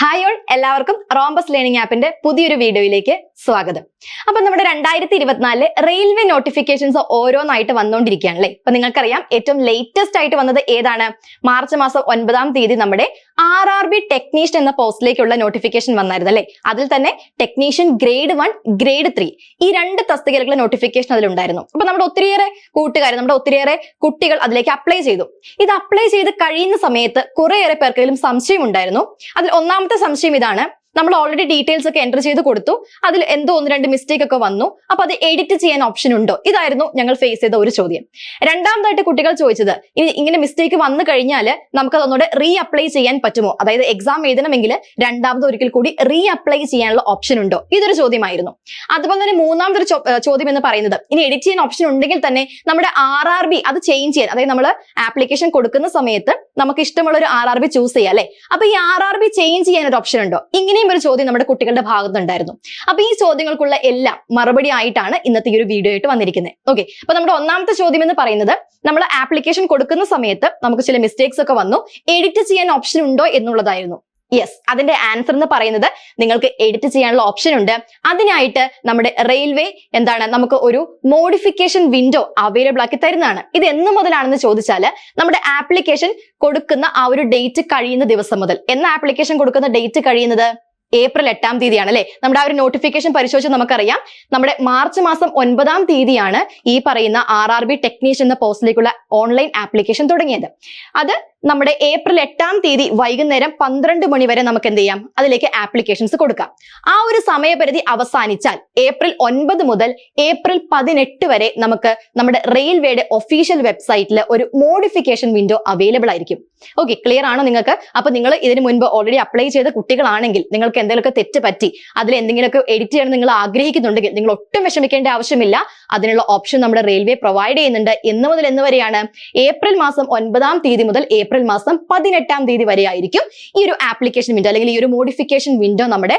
Hi all എല്ലാവർക്കും Rhombus learning ആപ്പിന്റെ പുതിയൊരു വീഡിയോയിലേക്ക് സ്വാഗതം. അപ്പൊ നമ്മുടെ രണ്ടായിരത്തി ഇരുപത്തിനാലിൽ റെയിൽവേ നോട്ടിഫിക്കേഷൻസ് ഓരോന്നായിട്ട് വന്നുകൊണ്ടിരിക്കുകയാണ് അല്ലേ അപ്പൊ നിങ്ങൾക്കറിയാം ഏറ്റവും ലേറ്റസ്റ്റ് ആയിട്ട് വന്നത് ഏതാണ്? മാർച്ച് മാസം ഒൻപതാം തീയതി നമ്മുടെ ആർ ആർ ബി ടെക്നീഷ്യൻ എന്ന പോസ്റ്റിലേക്കുള്ള നോട്ടിഫിക്കേഷൻ വന്നായിരുന്നു അല്ലേ? അതിൽ തന്നെ technician grade one grade three ഈ രണ്ട് തസ്തികകളുടെ നോട്ടിഫിക്കേഷൻ അതിലുണ്ടായിരുന്നു. അപ്പൊ നമ്മുടെ ഒത്തിരിയേറെ കൂട്ടുകാർ നമ്മുടെ ഒത്തിരിയേറെ കുട്ടികൾ അതിലേക്ക് അപ്ലൈ ചെയ്തു. ഇത് അപ്ലൈ ചെയ്ത് കഴിയുന്ന സമയത്ത് കുറേയേറെ പേർക്കെങ്കിലും സംശയം ഉണ്ടായിരുന്നു അതിൽ ഒന്നാമത്തെ സംശയം ഇതാണ്. നമ്മൾ ഓൾറെഡി ഡീറ്റെയിൽസ് ഒക്കെ എന്റർ ചെയ്ത് കൊടുത്തു. അതിൽ എന്തോ ഒന്ന് രണ്ട് മിസ്റ്റേക്ക് ഒക്കെ വന്നു. അപ്പൊ അത് എഡിറ്റ് ചെയ്യാൻ ഓപ്ഷൻ ഉണ്ടോ? ഇതായിരുന്നു ഞങ്ങൾ ഫേസ് ചെയ്ത ഒരു ചോദ്യം. രണ്ടാമതായിട്ട് കുട്ടികൾ ചോദിച്ചത് ഇങ്ങനെ മിസ്റ്റേക്ക് വന്നു കഴിഞ്ഞാൽ നമുക്ക് അതൊന്നുകൂടെ റീ അപ്ലൈ ചെയ്യാൻ പറ്റുമോ? അതായത് എക്സാം എഴുതണമെങ്കിൽ രണ്ടാമത് ഒരിക്കൽ കൂടി റീ അപ്ലൈ ചെയ്യാനുള്ള ഓപ്ഷൻ ഉണ്ടോ? ഇതൊരു ചോദ്യമായിരുന്നു. അതുപോലെ തന്നെ മൂന്നാമതൊരു ചോ- ചോദ്യം എന്ന് പറയുന്നത് ഇനി എഡിറ്റ് ചെയ്യാൻ ഓപ്ഷൻ ഉണ്ടെങ്കിൽ തന്നെ നമ്മുടെ ആർ അത് ചേഞ്ച് ചെയ്യാൻ അതായത് നമ്മൾ ആപ്ലിക്കേഷൻ കൊടുക്കുന്ന സമയത്ത് നമുക്ക് ഇഷ്ടമുള്ള ഒരു ആർ ആർ ബി ചൂസ് ചെയ്യാം അല്ലെ? അപ്പൊ ഈ ആർ ആർ ബി ചേഞ്ച് ചെയ്യാൻ ഒരു ഓപ്ഷൻ ഉണ്ടോ? ഇങ്ങനെയും ഒരു ചോദ്യം നമ്മുടെ കുട്ടികളുടെ ഭാഗത്തുണ്ടായിരുന്നു അപ്പൊ ഈ ചോദ്യങ്ങൾക്കുള്ള എല്ലാം മറുപടി ആയിട്ടാണ് ഇന്നത്തെ ഈ ഒരു വീഡിയോ ആയിട്ട് വന്നിരിക്കുന്നത്. ഓക്കെ അപ്പൊ നമ്മുടെ ഒന്നാമത്തെ ചോദ്യം എന്ന് പറയുന്നത് നമ്മൾ ആപ്ലിക്കേഷൻ കൊടുക്കുന്ന സമയത്ത് നമുക്ക് ചില മിസ്റ്റേക്സ് ഒക്കെ വന്നു. എഡിറ്റ് ചെയ്യാൻ ഓപ്ഷൻ ഉണ്ടോ എന്നുള്ളതായിരുന്നു. യെസ് അതിന്റെ ആൻസർ എന്ന് പറയുന്നത് നിങ്ങൾക്ക് എഡിറ്റ് ചെയ്യാനുള്ള ഓപ്ഷൻ ഉണ്ട്. അതിനായിട്ട് നമ്മുടെ റെയിൽവേ എന്താണ് നമുക്ക് ഒരു മോഡിഫിക്കേഷൻ വിൻഡോ അവൈലബിൾ ആക്കി തരുന്നതാണ്. ഇത് എന്ന് മുതലാണെന്ന് ചോദിച്ചാൽ നമ്മുടെ ആപ്ലിക്കേഷൻ കൊടുക്കുന്ന ആ ഒരു ഡേറ്റ് കഴിയുന്ന ദിവസം മുതൽ. എന്ന ആപ്ലിക്കേഷൻ കൊടുക്കുന്ന ഡേറ്റ് കഴിയുന്നത്? ഏപ്രിൽ എട്ടാം തീയതിയാണ് അല്ലെ? നമ്മുടെ ആ ഒരു നോട്ടിഫിക്കേഷൻ പരിശോധിച്ച് നമുക്കറിയാം. നമ്മുടെ മാർച്ച് മാസം ഒൻപതാം തീയതിയാണ് ഈ പറയുന്ന ആർ ആർ ബി ടെക്നീഷ്യൻ എന്ന പോസ്റ്റിലേക്കുള്ള ഓൺലൈൻ ആപ്ലിക്കേഷൻ തുടങ്ങിയത്. അത് നമ്മുടെ ഏപ്രിൽ എട്ടാം തീയതി വൈകുന്നേരം പന്ത്രണ്ട് മണി വരെ നമുക്ക് എന്ത് ചെയ്യാം? അതിലേക്ക് ആപ്ലിക്കേഷൻസ് കൊടുക്കാം. ആ ഒരു സമയപരിധി അവസാനിച്ചാൽ ഏപ്രിൽ ഒൻപത് മുതൽ ഏപ്രിൽ പതിനെട്ട് വരെ നമുക്ക് നമ്മുടെ റെയിൽവേയുടെ ഒഫീഷ്യൽ വെബ്സൈറ്റിൽ ഒരു മോഡിഫിക്കേഷൻ വിൻഡോ അവൈലബിൾ ആയിരിക്കും. ഓക്കെ ക്ലിയർ ആണോ നിങ്ങൾക്ക്? അപ്പൊ നിങ്ങൾ ഇതിന് മുൻപ് ഓൾറെഡി അപ്ലൈ ചെയ്ത കുട്ടികളാണെങ്കിൽ നിങ്ങൾക്ക് എന്തെങ്കിലുമൊക്കെ തെറ്റ് പറ്റി അതിൽ എന്തെങ്കിലുമൊക്കെ എഡിറ്റ് ചെയ്യണം നിങ്ങൾ ആഗ്രഹിക്കുന്നുണ്ടെങ്കിൽ നിങ്ങൾ ഒട്ടും വിഷമിക്കേണ്ട ആവശ്യമില്ല. അതിനുള്ള ഓപ്ഷൻ നമ്മുടെ റെയിൽവേ പ്രൊവൈഡ് ചെയ്യുന്നുണ്ട്. എന്ന് മുതൽ എന്ന് വരെയാണ്. ഏപ്രിൽ മാസം ഒൻപതാം തീയതി മുതൽ മാസം പതിനെട്ടാം തീയതി വരെ ആയിരിക്കും ഈ ഒരു ആപ്ലിക്കേഷൻ വിൻഡോ അല്ലെങ്കിൽ ഈ ഒരു മോഡിഫിക്കേഷൻ വിൻഡോ നമ്മുടെ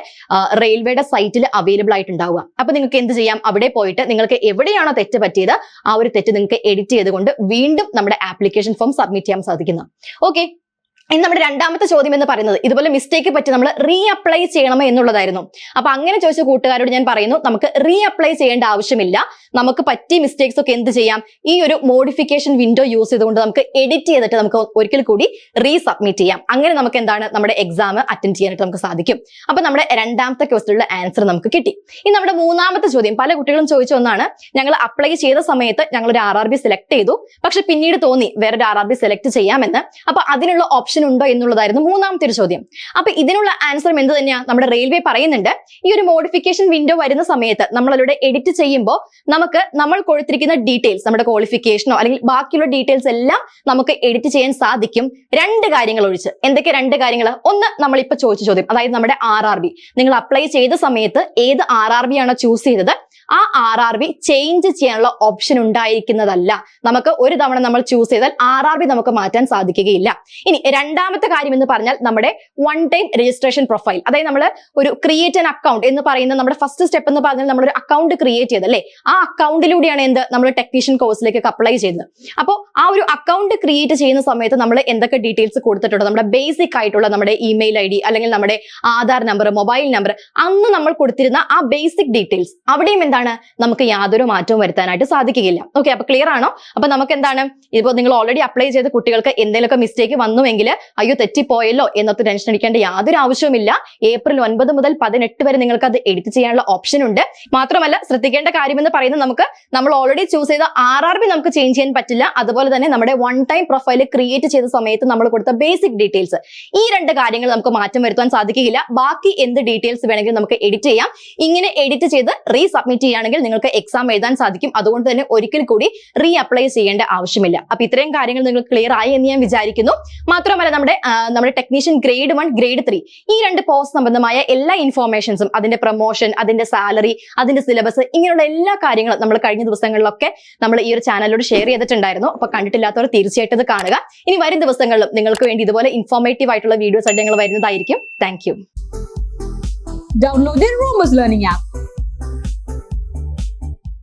റെയിൽവേയുടെ സൈറ്റിൽ അവൈലബിൾ ആയിട്ടുണ്ടാവുക. അപ്പൊ നിങ്ങൾക്ക് എന്ത് ചെയ്യാം? അവിടെ പോയിട്ട് നിങ്ങൾക്ക് എവിടെയാണോ തെറ്റ് പറ്റിയത് ആ ഒരു തെറ്റ് നിങ്ങൾക്ക് എഡിറ്റ് ചെയ്തുകൊണ്ട് വീണ്ടും നമ്മുടെ ആപ്ലിക്കേഷൻ ഫോം സബ്മിറ്റ് ചെയ്യാൻ സാധിക്കുന്നു. ഓക്കെ ഇനി നമ്മുടെ രണ്ടാമത്തെ ചോദ്യം എന്ന് പറയുന്നത് ഇതുപോലെ മിസ്റ്റേക്ക് പറ്റി നമ്മൾ റീ അപ്ലൈ ചെയ്യണമോ എന്നുള്ളതായിരുന്നു. അപ്പൊ അങ്ങനെ ചോദിച്ച കൂട്ടുകാരോട് ഞാൻ പറയുന്നു നമുക്ക് റീ അപ്ലൈ ചെയ്യേണ്ട ആവശ്യമില്ല. നമുക്ക് പറ്റിയ മിസ്റ്റേക്സ് ഒക്കെ എന്ത് ചെയ്യാം? ഈ ഒരു മോഡിഫിക്കേഷൻ വിൻഡോ യൂസ് ചെയ്തുകൊണ്ട് നമുക്ക് എഡിറ്റ് ചെയ്തിട്ട് നമുക്ക് ഒരിക്കൽ കൂടി റീസബ്മിറ്റ് ചെയ്യാം. അങ്ങനെ നമുക്ക് എന്താണ് നമ്മുടെ എക്സാം അറ്റൻഡ് ചെയ്യാനായിട്ട് നമുക്ക് സാധിക്കും. അപ്പൊ നമ്മുടെ രണ്ടാമത്തെ ക്വസ്റ്റിനുള്ള ആൻസർ നമുക്ക് കിട്ടി. ഇനി നമ്മുടെ മൂന്നാമത്തെ ചോദ്യം. പല കുട്ടികളും ചോദിച്ച ഒന്നാണ് ഞങ്ങൾ അപ്ലൈ ചെയ്ത സമയത്ത് ഞങ്ങൾ ഒരു ആർ ആർ ബി സെലക്ട് ചെയ്തു. പക്ഷെ പിന്നീട് തോന്നി വേറൊരു ആർ ആർ ബി സെലക്ട് ചെയ്യാമെന്ന്. അപ്പൊ അതിനുള്ള ഓപ്ഷൻ ഉണ്ടോ എന്നുള്ളതായിരുന്നു മൂന്നാമത്തെ ഒരു ചോദ്യം. അപ്പൊ ഇതിനുള്ള ആൻസറും എന്ത് തന്നെയാണ് നമ്മുടെ റെയിൽവേ പറയുന്നുണ്ട്. ഈ ഒരു മോഡിഫിക്കേഷൻ വിൻഡോ വരുന്ന സമയത്ത് നമ്മൾ അതിലൂടെ എഡിറ്റ് ചെയ്യുമ്പോൾ നമുക്ക് നമ്മൾ കൊടുത്തിരിക്കുന്ന ഡീറ്റെയിൽസ് നമ്മുടെ ക്വാളിഫിക്കേഷനോ അല്ലെങ്കിൽ ബാക്കിയുള്ള ഡീറ്റെയിൽസ് എല്ലാം നമുക്ക് എഡിറ്റ് ചെയ്യാൻ സാധിക്കും. രണ്ട് കാര്യങ്ങൾ ഒഴിച്ച്. എന്തൊക്കെ രണ്ട് കാര്യങ്ങൾ ഒന്ന് നമ്മളിപ്പോ ചോദിച്ച ചോദ്യം. അതായത് നമ്മുടെ ആർ ആർ ബി നിങ്ങൾ അപ്ലൈ ചെയ്ത സമയത്ത് ഏത് ആർ ആർ ബി ആണോ ചൂസ് ചെയ്തത്? ആ ആർ ആർ ബി ചേഞ്ച് ചെയ്യാനുള്ള ഓപ്ഷൻ ഉണ്ടായിരിക്കുന്നതല്ല. നമുക്ക് ഒരു തവണ നമ്മൾ ചൂസ് ചെയ്താൽ ആർ ആർ ബി നമുക്ക് മാറ്റാൻ സാധിക്കുകയില്ല. ഇനി രണ്ടാമത്തെ കാര്യം എന്ന് പറഞ്ഞാൽ നമ്മുടെ വൺ ടൈം രജിസ്ട്രേഷൻ പ്രൊഫൈൽ അതായത് നമ്മൾ ഒരു ക്രിയേറ്റ് ആൻ അക്കൗണ്ട് എന്ന് പറയുന്ന നമ്മുടെ ഫസ്റ്റ് സ്റ്റെപ്പ് എന്ന് പറഞ്ഞാൽ നമ്മൾ ഒരു അക്കൗണ്ട് ക്രിയേറ്റ് ചെയ്ത് അല്ലേ? ആ അക്കൗണ്ടിലൂടെയാണ് എന്ത്? നമ്മൾ ടെക്നീഷ്യൻ കോഴ്സിലേക്ക് അപ്ലൈ ചെയ്യുന്നത്. അപ്പോൾ ആ ഒരു അക്കൗണ്ട് ക്രിയേറ്റ് ചെയ്യുന്ന സമയത്ത് നമ്മൾ എന്തൊക്കെ ഡീറ്റെയിൽസ് കൊടുത്തിട്ടുണ്ട്? നമ്മുടെ ബേസിക് ആയിട്ടുള്ള നമ്മുടെ ഇമെയിൽ ഐ ഡി അല്ലെങ്കിൽ നമ്മുടെ ആധാർ നമ്പർ മൊബൈൽ നമ്പർ അന്ന് നമ്മൾ കൊടുത്തിരുന്ന ആ ബേസിക് ഡീറ്റെയിൽസ് അവിടെയും എന്താണ്? നമുക്ക് യാതൊരു മാറ്റവും വരുത്താനായിട്ട് സാധിക്കുകയില്ല. ഓക്കെ അപ്പൊ ക്ലിയർ ആണോ? അപ്പൊ നമുക്ക് എന്താണ് ഇപ്പോൾ നിങ്ങൾ ഓൾറെഡി അപ്ലൈ ചെയ്ത കുട്ടികൾക്ക് എന്തെങ്കിലുമൊക്കെ മിസ്റ്റേക്ക് വന്നുവെങ്കിൽ അയ്യോ തെറ്റിപ്പോയല്ലോ എന്നൊക്കെ ടെൻഷൻ അടിക്കേണ്ട യാതൊരു ആവശ്യവുമില്ല. ഏപ്രിൽ ഒൻപത് മുതൽ പതിനെട്ട് വരെ നിങ്ങൾക്ക് അത് എഡിറ്റ് ചെയ്യാനുള്ള ഓപ്ഷൻ ഉണ്ട്. മാത്രമല്ല ശ്രദ്ധിക്കേണ്ട കാര്യം എന്ന് പറയുന്നത് നമുക്ക് നമ്മൾ ഓൾറെഡി ചൂസ് ചെയ്ത ആർ ആർ ബി നമുക്ക് ചേഞ്ച് ചെയ്യാൻ പറ്റില്ല. അതുപോലെ തന്നെ നമ്മുടെ വൺ ടൈം പ്രൊഫൈൽ ക്രിയേറ്റ് ചെയ്ത സമയത്ത് നമ്മൾ കൊടുത്ത ബേസിക് ഡീറ്റെയിൽസ് ഈ രണ്ട് കാര്യങ്ങൾ നമുക്ക് മാറ്റം വരുത്താൻ സാധിക്കില്ല ബാക്കി എന്ത് ഡീറ്റെയിൽസ് വേണമെങ്കിലും നമുക്ക് എഡിറ്റ് ചെയ്യാം. ഇങ്ങനെ എഡിറ്റ് ചെയ്ത് റീസബ്മിറ്റ് ചെയ്യുകയാണെങ്കിൽ നിങ്ങൾക്ക് എക്സാം എഴുതാൻ സാധിക്കും. അതുകൊണ്ട് തന്നെ ഒരിക്കൽ കൂടി റീ അപ്ലൈ ചെയ്യേണ്ട ആവശ്യമില്ല. അപ്പൊ ഇത്രയും കാര്യങ്ങൾ നിങ്ങൾ ക്ലിയർ ആയി എന്ന് ഞാൻ വിചാരിക്കുന്നു. മാത്രമല്ല നമ്മുടെ നമ്മുടെ technician grade one grade three ഈ രണ്ട് പോസ്റ്റ് സംബന്ധമായ എല്ലാ ഇൻഫോർമേഷൻസും അതിന്റെ പ്രൊമോഷൻ അതിന്റെ സാലറി അതിന്റെ സിലബസ് ഇങ്ങനെയുള്ള എല്ലാ കാര്യങ്ങളും നമ്മൾ കഴിഞ്ഞ ദിവസങ്ങളിലൊക്കെ നമ്മൾ ഈ ഒരു ചാനലിലൂടെ ഷെയർ ചെയ്തിട്ടുണ്ടായിരുന്നു. അപ്പൊ കണ്ടിട്ടില്ലാത്തവർ തീർച്ചയായിട്ടും ഇത് കാണുക. ഇനി വരും ദിവസങ്ങളിലും നിങ്ങൾക്ക് വേണ്ടി ഇതുപോലെ ഇൻഫോർമേറ്റീവ് ആയിട്ടുള്ള വീഡിയോസ് ആയിട്ട് ഞങ്ങൾ വരുന്നതായിരിക്കും. Thank Download the learning app.